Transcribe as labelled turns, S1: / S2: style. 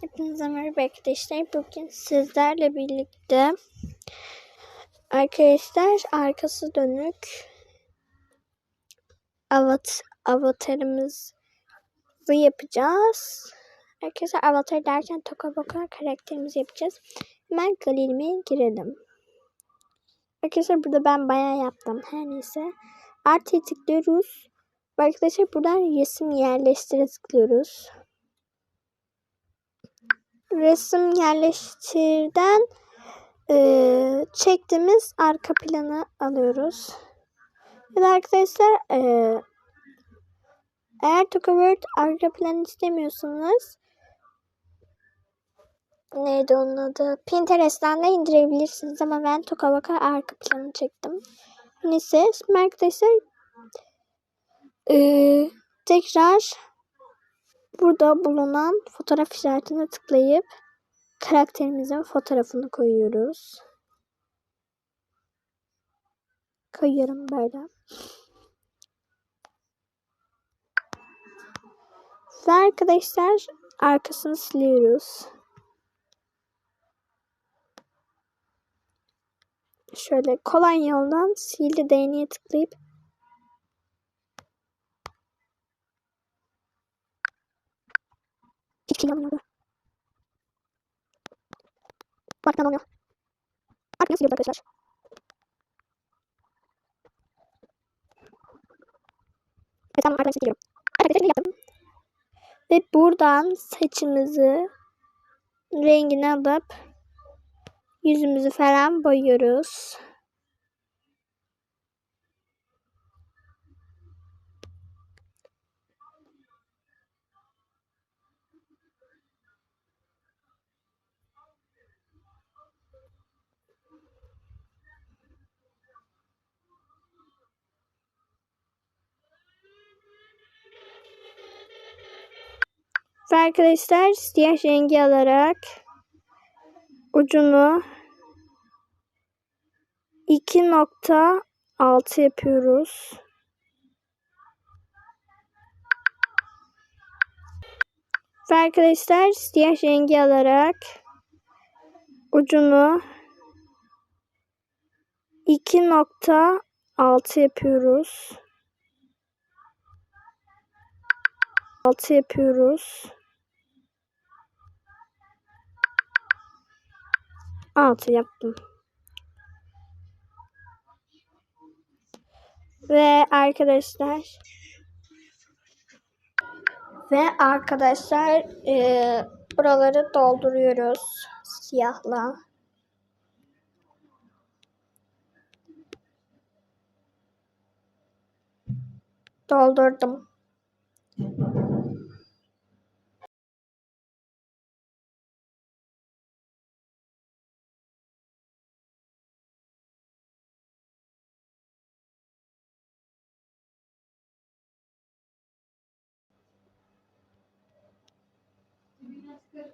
S1: Hepinize merhaba arkadaşlar. Bugün sizlerle birlikte arkadaşlar arkası dönük avat avatarımızı yapacağız. Arkadaşlar avatar derken Toka Boka karakterimizi yapacağız. Hemen galerime girelim. Arkadaşlar burada ben bayağı yaptım. Her neyse. Artıya tıklıyoruz. Arkadaşlar buradan resim yerleştire tıklıyoruz resim yerleştirden e, çektiğimiz arka planı alıyoruz. Ve arkadaşlar e, eğer Tokavert arka plan istemiyorsanız neydi onun adı? Pinterest'ten de indirebilirsiniz ama ben Tokavaka arka planı çektim. Neyse şimdi arkadaşlar e, tekrar burada bulunan fotoğraf işaretine tıklayıp karakterimizin fotoğrafını koyuyoruz. Koyuyorum böyle. Ve arkadaşlar arkasını siliyoruz. Şöyle kolay yoldan sihirli değneğe tıklayıp Şey yanmıyordu. Bak yanmıyor. Artık nasıl arkadaşlar? Evet tamam arkadaşlar gidiyorum. Arkadaşlar yaptım. Ve buradan saçımızı rengini alıp yüzümüzü falan boyuyoruz. Ve arkadaşlar siyah rengi alarak ucunu 2.6 yapıyoruz. Ve arkadaşlar siyah rengi alarak ucunu 2.6 yapıyoruz. 6 yapıyoruz. 6 yaptım. Ve arkadaşlar ve arkadaşlar e, buraları dolduruyoruz siyahla. Doldurdum. Sen